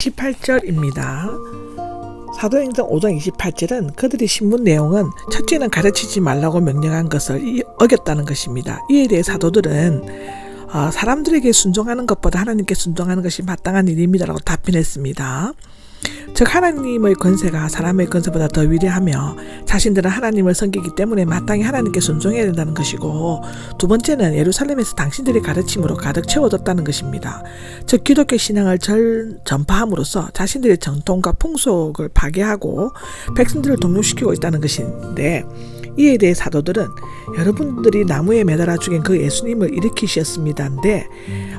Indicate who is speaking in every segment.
Speaker 1: 28절입니다. 사도행전 5장 28절은 그들이 신문 내용은 첫째는 가르치지 말라고 명령한 것을 이- 어겼다는 것입니다. 이에 대해 사도들은 어, 사람들에게 순종하는 것보다 하나님께 순종하는 것이 마땅한 일입니다라고 답변했습니다. 즉 하나님의 권세가 사람의 권세보다 더 위대하며 자신들은 하나님을 섬기기 때문에 마땅히 하나님께 순종해야 된다는 것이고 두 번째는 예루살렘에서 당신들의 가르침으로 가득 채워졌다는 것입니다. 즉 기독교 신앙을 절, 전파함으로써 자신들의 전통과 풍속을 파괴하고 백성들을 동요시키고 있다는 것인데 이에 대해 사도들은 여러분들이 나무에 매달아 죽인 그 예수님을 일으키셨습니다인데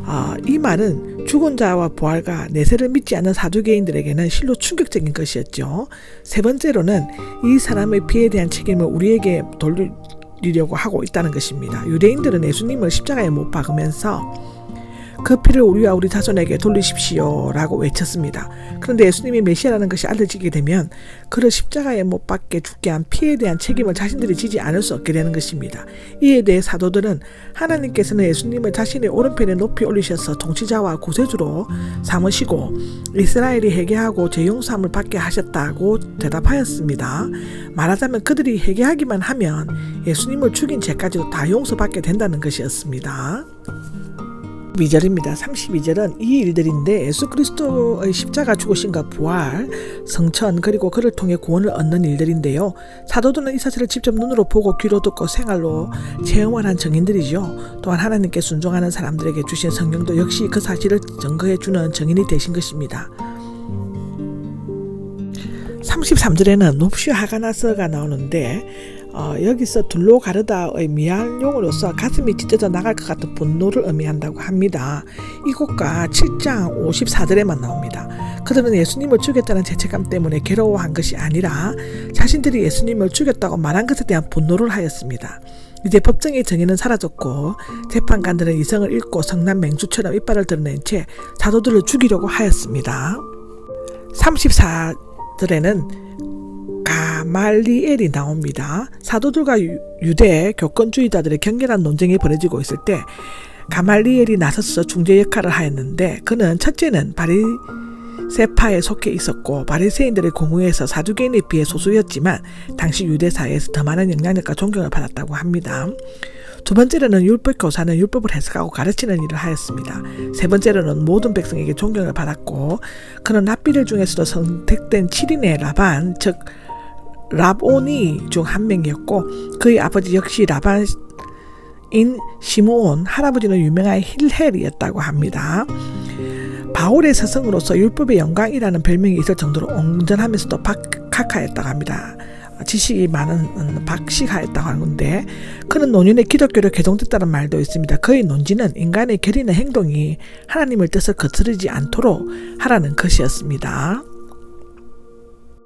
Speaker 1: 아, 이 말은 죽은 자와 부활과 내세를 믿지 않는 사두개인들에게는 실로 충격적인 것이었죠. 세 번째로는 이 사람의 피에 대한 책임을 우리에게 돌리려고 하고 있다는 것입니다. 유대인들은 예수님을 십자가에 못 박으면서 그 피를 우리와 우리 자손에게 돌리십시오 라고 외쳤습니다. 그런데 예수님이 메시아라는 것이 알려지게 되면 그를 십자가에 못 박게 죽게 한 피에 대한 책임을 자신들이 지지 않을 수 없게 되는 것입니다. 이에 대해 사도들은 하나님께서는 예수님을 자신의 오른편에 높이 올리셔서 통치자와 구세주로 삼으시고 이스라엘이 회개하고 죄용서함을 받게 하셨다고 대답하였습니다. 말하자면 그들이 회개하기만 하면 예수님을 죽인 죄까지도 다 용서받게 된다는 것이었습니다. 2절입니다. 32절은 이 일들인데 예수 그리스도의 십자가 죽으신과 부활, 성천 그리고 그를 통해 구원을 얻는 일들인데요. 사도들은 이 사실을 직접 눈으로 보고 귀로 듣고 생활로 체험을 한 증인들이죠. 또한 하나님께 순종하는 사람들에게 주신 성경도 역시 그 사실을 증거해 주는 증인이 되신 것입니다. 33절에는 높시 화가 나서가 나오는데 어, 여기서 둘로 가르다의 미안용으로서 가슴이 찢어져 나갈 것 같은 분노를 의미한다고 합니다. 이곳과 7장 54절에만 나옵니다. 그들은 예수님을 죽였다는 죄책감 때문에 괴로워한 것이 아니라 자신들이 예수님을 죽였다고 말한 것에 대한 분노를 하였습니다. 이제 법정의 정의는 사라졌고 재판관들은 이성을 잃고 성난 맹수처럼 이빨을 드러낸 채 사도들을 죽이려고 하였습니다. 34절에는 가말리엘이 나옵니다. 사도들과 유- 유대 교권주의자들의 격렬한 논쟁이 벌어지고 있을 때 가말리엘이 나서서 중재 역할을 하였는데 그는 첫째는 바리 세파에 속해 있었고 바리새인들의 공회에서 사두개인에 비해 소수였지만 당시 유대 사회에서 더 많은 영향력과 존경을 받았다고 합니다. 두 번째로는 율법 교사는 율법을 해석하고 가르치는 일을 하였습니다. 세 번째로는 모든 백성에게 존경을 받았고 그는 랍비들 중에서도 선택된 7인의 라반 즉 랍오니 중한 명이었고 그의 아버지 역시 라반 인 시므온 할아버지는 유명한 힐헬이었다고 합니다. 바울의 스승으로서 율법의 영광이라는 별명이 있을 정도로 온전하면서도 박학하였다고 합니다. 지식이 많은 음, 박식하였다고 하는데 그는 논인의 기독교로 개종됐다는 말도 있습니다. 그의 논지는 인간의 결의나 행동이 하나님의 뜻을 거스르지 않도록 하라는 것이었습니다.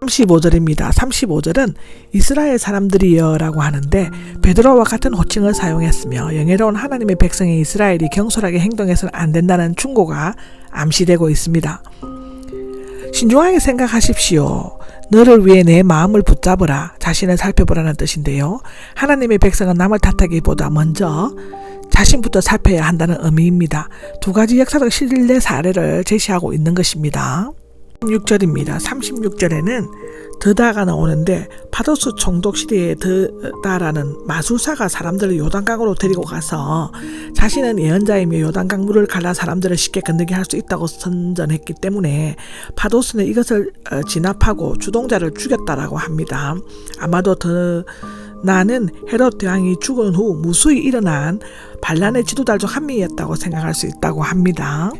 Speaker 1: 35절입니다. 35절은 이스라엘 사람들이여라고 하는데 베드로와 같은 호칭을 사용했으며 영예로운 하나님의 백성인 이스라엘이 경솔하게 행동해서는 안 된다는 충고가 암시되고 있습니다. 신중하게 생각하십시오. 너를 위해 내 마음을 붙잡으라. 자신을 살펴보라는 뜻인데요. 하나님의 백성은 남을 탓하기보다 먼저 자신부터 살펴야 한다는 의미입니다. 두 가지 역사적 신뢰 사례를 제시하고 있는 것입니다. 36절입니다. 36절에는 드다가 나오는데 파도스 총독 시대의 드다라는 마술사가 사람들을 요단강으로 데리고 가서 자신은 예언자이며 요단강 물을 갈라 사람들을 쉽게 건너게 할 수 있다고 선전했기 때문에 파도스는 이것을 어, 진압하고 주동자를 죽였다라고 합니다. 아마도 더 나는 헤롯 대왕이 죽은 후 무수히 일어난 반란의 지도자 중 한 명이었다고 생각할 수 있다고 합니다.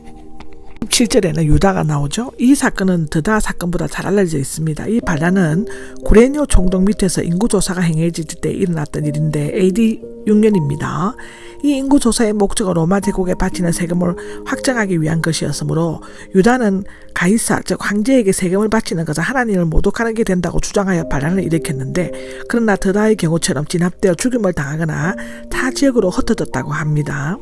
Speaker 1: 7절에는 유다가 나오죠. 이 사건은 드다 사건보다 잘 알려져 있습니다. 이 반란은 구레뇨 총독 밑에서 인구조사가 행해질 때 일어났던 일인데 AD 6년입니다. 이 인구조사의 목적은 로마 제국에 바치는 세금을 확정하기 위한 것이었으므로 유다는 가이사 즉 황제에게 세금을 바치는 것은 하나님을 모독하는 게 된다고 주장하여 반란을 일으켰는데 그러나 드다의 경우처럼 진압되어 죽임을 당하거나 타 지역으로 흩어졌다고 합니다.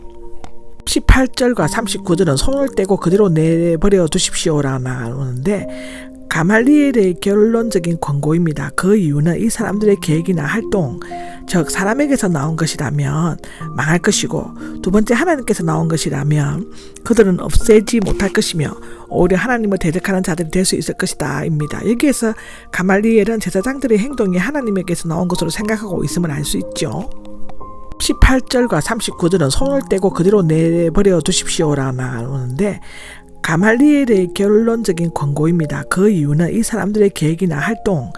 Speaker 1: 18절과 39절은 손을 떼고 그대로 내버려 두십시오라 나오는데 가말리엘의 결론적인 권고입니다. 그 이유는 이 사람들의 계획이나 활동, 즉 사람에게서 나온 것이라면 망할 것이고 두 번째 하나님께서 나온 것이라면 그들은 없애지 못할 것이며 오히려 하나님을 대적하는 자들이 될 수 있을 것이다입니다. 여기에서 가말리엘은 제사장들의 행동이 하나님에게서 나온 것으로 생각하고 있음을 알 수 있죠. 18절과 39절은 손을 떼고 그대로 내버려 두십시오라 나오는데 가말리엘의 결론적인 권고입니다. 그 이유는 이 사람들의 계획이나 활동,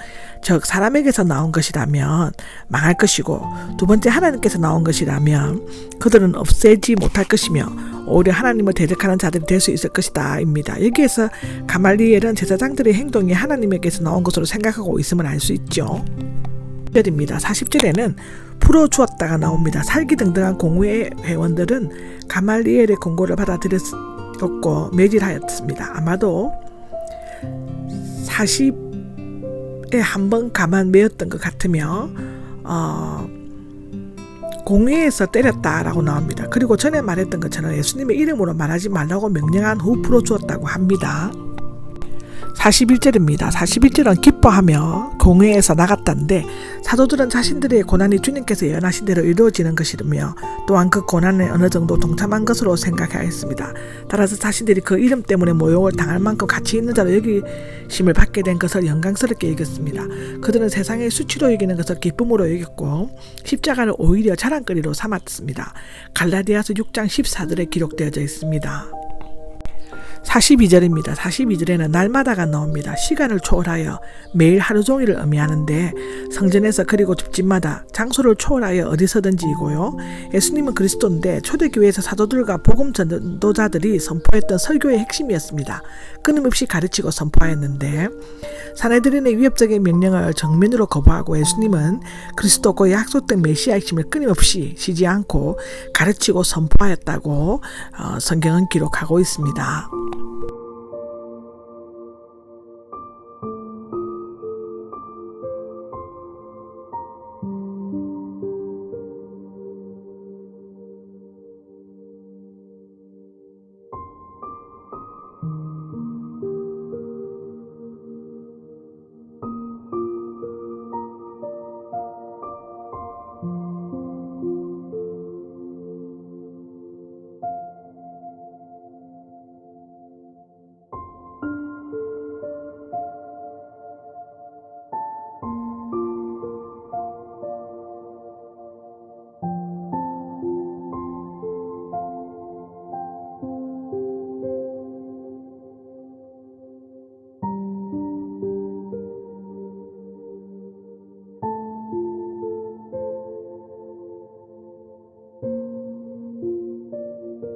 Speaker 1: 즉 사람에게서 나온 것이라면 망할 것이고 두 번째 하나님께서 나온 것이라면 그들은 없애지 못할 것이며 오히려 하나님을 대적하는 자들이 될 수 있을 것이다입니다. 여기에서 가말리엘은 제사장들의 행동이 하나님에게서 나온 것으로 생각하고 있음을 알 수 있죠. 40절입니다. 40절에는 풀어주었다가 나옵니다. 살기 등등한 공회 회원들은 가말리엘의 공고를 받아들였고 매질하였습니다. 아마도 40에 한 번 가만 매였던 것 같으며 어, 공회에서 때렸다라고 나옵니다. 그리고 전에 말했던 것처럼 예수님의 이름으로 말하지 말라고 명령한 후 풀어주었다고 합니다. 41절입니다. 41절은 기뻐하며 공회에서 나갔다는데 사도들은 자신들의 고난이 주님께서 예언하신 대로 이루어지는 것이며 또한 그 고난에 어느 정도 동참한 것으로 생각하였습니다. 따라서 자신들이 그 이름 때문에 모욕을 당할 만큼 가치 있는 자로 여기심을 받게 된 것을 영광스럽게 여겼습니다. 그들은 세상의 수치로 여기는 것을 기쁨으로 여겼고 십자가를 오히려 자랑거리로 삼았습니다. 갈라디아서 6장 14절에 기록되어져 있습니다. 42절입니다. 42절에는 날마다가 나옵니다. 시간을 초월하여 매일 하루 종일을 의미하는데 성전에서 그리고 집집마다 장소를 초월하여 어디서든지이고요. 예수님은 그리스도인데 초대교회에서 사도들과 복음 전도자들이 선포했던 설교의 핵심이었습니다. 끊임없이 가르치고 선포하였는데 사내들인의 위협적인 명령을 정면으로 거부하고 예수님은 그리스도고 약속된 메시아이심을 끊임없이 쉬지 않고 가르치고 선포하였다고 어, 성경은 기록하고 있습니다.